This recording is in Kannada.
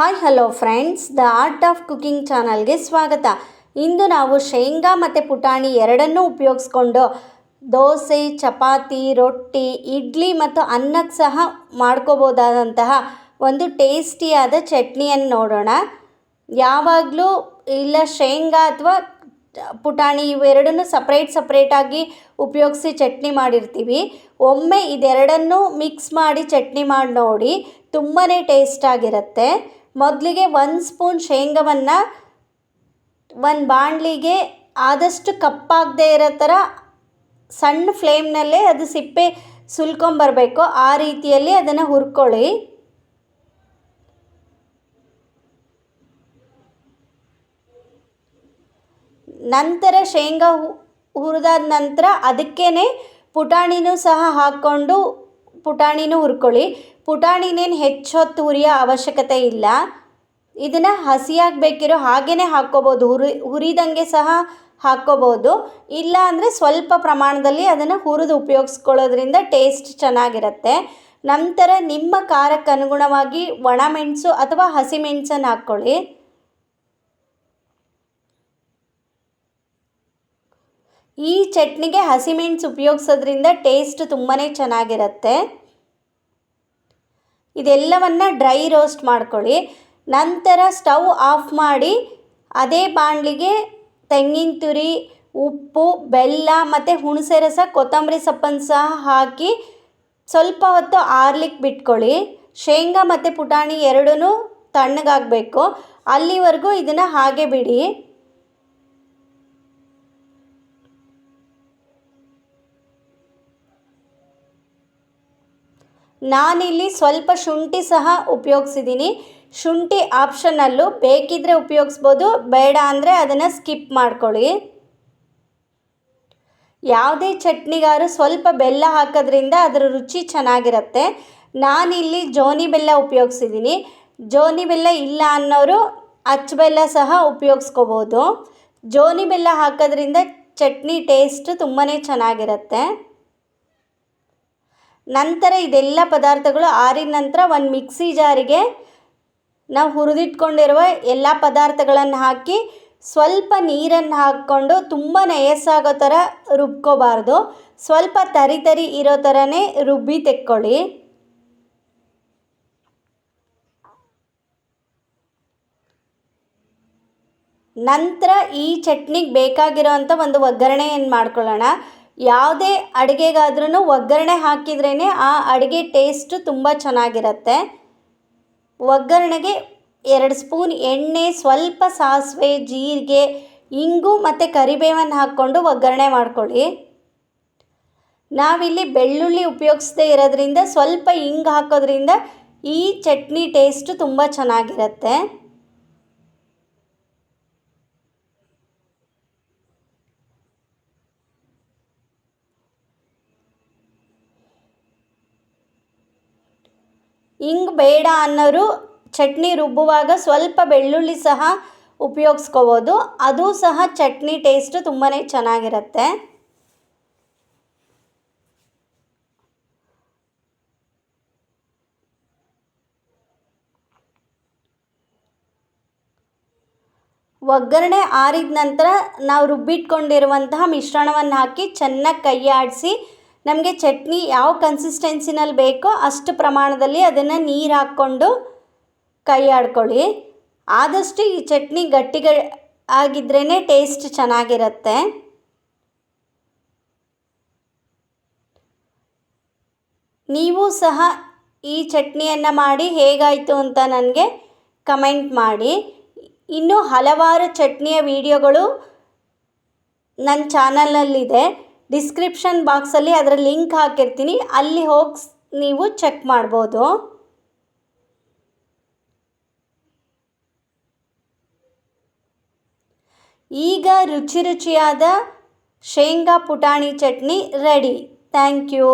Hi hello friends the art of cooking ಚಾನಲ್ಗೆ ಸ್ವಾಗತ. ಇಂದು ನಾವು ಶೇಂಗಾ ಮತ್ತು ಪುಟಾಣಿ ಎರಡನ್ನೂ ಉಪಯೋಗಿಸ್ಕೊಂಡು ದೋಸೆ, ಚಪಾತಿ, ರೊಟ್ಟಿ, ಇಡ್ಲಿ ಮತ್ತು ಅನ್ನಕ್ಕೆ ಸಹ ಮಾಡ್ಕೋಬೋದಾದಂತಹ ಒಂದು ಟೇಸ್ಟಿಯಾದ ಚಟ್ನಿಯನ್ನು ನೋಡೋಣ. ಯಾವಾಗಲೂ ಇಲ್ಲ ಶೇಂಗಾ ಅಥವಾ ಪುಟಾಣಿ ಇವೆರಡನ್ನೂ ಸಪ್ರೇಟ್ ಸಪ್ರೇಟಾಗಿ ಉಪಯೋಗಿಸಿ ಚಟ್ನಿ ಮಾಡಿರ್ತೀವಿ. ಒಮ್ಮೆ ಇದೆರಡನ್ನೂ ಮಿಕ್ಸ್ ಮಾಡಿ ಚಟ್ನಿ ಮಾಡಿ ನೋಡಿ ತುಂಬಾ ಟೇಸ್ಟಾಗಿರುತ್ತೆ ಮೊದಲಿಗೆ ಒಂದು ಸ್ಪೂನ್ ಶೇಂಗವನ್ನು ಒಂದು ಬಾಣಲಿಗೆ ಆದಷ್ಟು ಕಪ್ಪಾಗದೇ ಇರೋ ಥರ ಸಣ್ಣ ಫ್ಲೇಮ್ನಲ್ಲೇ ಅದು ಸಿಪ್ಪೆ ಸುಲ್ಕೊಂಬರ್ಬೇಕು. ಆ ರೀತಿಯಲ್ಲಿ ಅದನ್ನು ಹುರ್ಕೊಳ್ಳಿ. ನಂತರ ಶೇಂಗಾ ಹುರಿದಾದ ನಂತರ ಅದಕ್ಕೇ ಪುಟಾಣಿನೂ ಸಹ ಹಾಕ್ಕೊಂಡು ಪುಟಾಣಿನೂ ಹುರ್ಕೊಳ್ಳಿ. ಪುಟಾಣಿನೇನು ಹೆಚ್ಚೊತ್ತು ಹುರಿಯೋ ಅವಶ್ಯಕತೆ ಇಲ್ಲ. ಇದನ್ನು ಹಸಿಯಾಗಿ ಬೇಕಿರೋ ಹಾಗೇ ಹಾಕ್ಕೋಬೋದು. ಹುರಿ, ಹುರಿದಂಗೆ ಸಹ ಹಾಕ್ಕೋಬೋದು. ಇಲ್ಲ ಅಂದರೆ ಸ್ವಲ್ಪ ಪ್ರಮಾಣದಲ್ಲಿ ಅದನ್ನು ಹುರಿದು ಉಪಯೋಗಿಸ್ಕೊಳ್ಳೋದ್ರಿಂದ ಟೇಸ್ಟ್ ಚೆನ್ನಾಗಿರುತ್ತೆ. ನಂತರ ನಿಮ್ಮ ಖಾರಕ್ಕೆ ಅನುಗುಣವಾಗಿ ಒಣಮೆಣಸು ಅಥವಾ ಹಸಿಮೆಣಸನ್ನು ಹಾಕ್ಕೊಳ್ಳಿ. ಈ ಚಟ್ನಿಗೆ ಹಸಿಮೆಣಸು ಉಪಯೋಗಿಸೋದ್ರಿಂದ ಟೇಸ್ಟ್ ತುಂಬಾ ಚೆನ್ನಾಗಿರುತ್ತೆ. ಇದೆಲ್ಲವನ್ನು ಡ್ರೈ ರೋಸ್ಟ್ ಮಾಡ್ಕೊಳ್ಳಿ. ನಂತರ ಸ್ಟವ್ ಆಫ್ ಮಾಡಿ ಅದೇ ಬಾಣಲಿಗೆ ತೆಂಗಿನ ತುರಿ, ಉಪ್ಪು, ಬೆಲ್ಲ ಮತ್ತು ಹುಣಸೆ ರಸ, ಕೊತ್ತಂಬರಿ ಸೊಪ್ಪನ್ನು ಸಹ ಹಾಕಿ ಸ್ವಲ್ಪ ಹೊತ್ತು ಆರ್ಲಿಕ್ಕೆ ಬಿಟ್ಕೊಳ್ಳಿ. ಶೇಂಗಾ ಮತ್ತು ಪುಟಾಣಿ ಎರಡೂ ತಣ್ಣಗಾಗಬೇಕು. ಅಲ್ಲಿವರೆಗೂ ಇದನ್ನು ಹಾಗೆ ಬಿಡಿ. ನಾನಿಲ್ಲಿ ಸ್ವಲ್ಪ ಶುಂಠಿ ಸಹ ಉಪಯೋಗಿಸಿದ್ದೀನಿ ಶುಂಠಿ ಆಪ್ಷನಲ್ಲೂ ಬೇಕಿದ್ದರೆ ಉಪಯೋಗಿಸ್ಬೋದು, ಬೇಡ ಅಂದರೆ ಅದನ್ನು ಸ್ಕಿಪ್ ಮಾಡ್ಕೊಳ್ಳಿ. ಯಾವುದೇ ಚಟ್ನಿಗಾರು ಸ್ವಲ್ಪ ಬೆಲ್ಲ ಹಾಕೋದ್ರಿಂದ ಅದರ ರುಚಿ ಚೆನ್ನಾಗಿರುತ್ತೆ. ನಾನಿಲ್ಲಿ ಜೋನಿ ಬೆಲ್ಲ ಉಪಯೋಗಿಸಿದ್ದೀನಿ ಜೋನಿ ಬೆಲ್ಲ ಇಲ್ಲ ಅನ್ನೋರು ಅಚ್ಚ ಬೆಲ್ಲ ಸಹ ಉಪಯೋಗಿಸ್ಕೋಬೋದು. ಜೋನಿ ಬೆಲ್ಲ ಹಾಕೋದ್ರಿಂದ ಚಟ್ನಿ ಟೇಸ್ಟ್ ತುಂಬಾ ಚೆನ್ನಾಗಿರುತ್ತೆ. ನಂತರ ಇದೆಲ್ಲ ಪದಾರ್ಥಗಳು ಆರಿದ ನಂತರ ಒಂದು ಮಿಕ್ಸಿ ಜಾರಿಗೆ ನಾವು ಹುರಿದಿಟ್ಕೊಂಡಿರುವ ಎಲ್ಲ ಪದಾರ್ಥಗಳನ್ನು ಹಾಕಿ ಸ್ವಲ್ಪ ನೀರನ್ನು ಹಾಕ್ಕೊಂಡು ತುಂಬ ನಯಸ್ಸಾಗೋ ಥರ ರುಬ್ಕೋಬಾರ್ದು. ಸ್ವಲ್ಪ ತರಿ ತರಿ ಇರೋ ಥರನೇ ರುಬ್ಬಿ ತೆಕ್ಕೊಳ್ಳಿ. ನಂತರ ಈ ಚಟ್ನಿಗೆ ಬೇಕಾಗಿರೋವಂಥ ಒಂದು ಒಗ್ಗರಣೆಯನ್ನು ಮಾಡ್ಕೊಳ್ಳೋಣ. ಯಾವುದೇ ಅಡುಗೆಗಾದ್ರೂ ಒಗ್ಗರಣೆ ಹಾಕಿದ್ರೇ ಆ ಅಡುಗೆ ಟೇಸ್ಟು ತುಂಬ ಚೆನ್ನಾಗಿರುತ್ತೆ. ಒಗ್ಗರಣೆಗೆ ಎರಡು ಸ್ಪೂನ್ ಎಣ್ಣೆ, ಸ್ವಲ್ಪ ಸಾಸಿವೆ, ಜೀರಿಗೆ, ಇಂಗು ಮತ್ತು ಕರಿಬೇವನ್ನು ಹಾಕ್ಕೊಂಡು ಒಗ್ಗರಣೆ ಮಾಡ್ಕೊಳ್ಳಿ. ನಾವಿಲ್ಲಿ ಬೆಳ್ಳುಳ್ಳಿ ಉಪಯೋಗಿಸದೇ ಇರೋದ್ರಿಂದ ಸ್ವಲ್ಪ ಇಂಗು ಹಾಕೋದ್ರಿಂದ ಈ ಚಟ್ನಿ ಟೇಸ್ಟು ತುಂಬ ಚೆನ್ನಾಗಿರುತ್ತೆ. ಹಿಂಗೆ ಬೇಡ ಅನ್ನೋರು ಚಟ್ನಿ ರುಬ್ಬುವಾಗ ಸ್ವಲ್ಪ ಬೆಳ್ಳುಳ್ಳಿ ಸಹ ಉಪಯೋಗಿಸ್ಕೋಬೋದು. ಅದು ಸಹ ಚಟ್ನಿ ಟೇಸ್ಟು ತುಂಬಾ ಚೆನ್ನಾಗಿರುತ್ತೆ. ಒಗ್ಗರಣೆ ಆರಿದ ನಂತರ ನಾವು ರುಬ್ಬಿಟ್ಕೊಂಡಿರುವಂತಹ ಮಿಶ್ರಣವನ್ನು ಹಾಕಿ ಚೆನ್ನಾಗಿ ಕೈ ಆಡಿಸಿ ನಮಗೆ ಚಟ್ನಿ ಯಾವ ಕನ್ಸಿಸ್ಟೆನ್ಸಿನಲ್ಲಿ ಬೇಕೋ ಅಷ್ಟು ಪ್ರಮಾಣದಲ್ಲಿ ಅದನ್ನು ನೀರು ಹಾಕ್ಕೊಂಡು ಕೈ ಆಡ್ಕೊಳ್ಳಿ ಆದಷ್ಟು ಈ ಚಟ್ನಿ ಗಟ್ಟಿಗ ಆಗಿದ್ರೇ ಟೇಸ್ಟ್ ಚೆನ್ನಾಗಿರುತ್ತೆ. ನೀವು ಸಹ ಈ ಚಟ್ನಿಯನ್ನು ಮಾಡಿ ಹೇಗಾಯಿತು ಅಂತ ನನಗೆ ಕಮೆಂಟ್ ಮಾಡಿ. ಇನ್ನೂ ಹಲವಾರು ಚಟ್ನಿಯ ವಿಡಿಯೋಗಳು ನನ್ನ ಚಾನಲಲ್ಲಿದೆ ಡಿಸ್ಕ್ರಿಪ್ಷನ್ ಬಾಕ್ಸಲ್ಲಿ ಅದರ ಲಿಂಕ್ ಹಾಕಿರ್ತೀನಿ. ಅಲ್ಲಿ ಹೋಗಿ ನೀವು ಚೆಕ್ ಮಾಡ್ಬೋದು. ಈಗ ರುಚಿ ರುಚಿಯಾದ ಶೇಂಗಾ ಪುಟಾಣಿ ಚಟ್ನಿ ರೆಡಿ ಥ್ಯಾಂಕ್ ಯು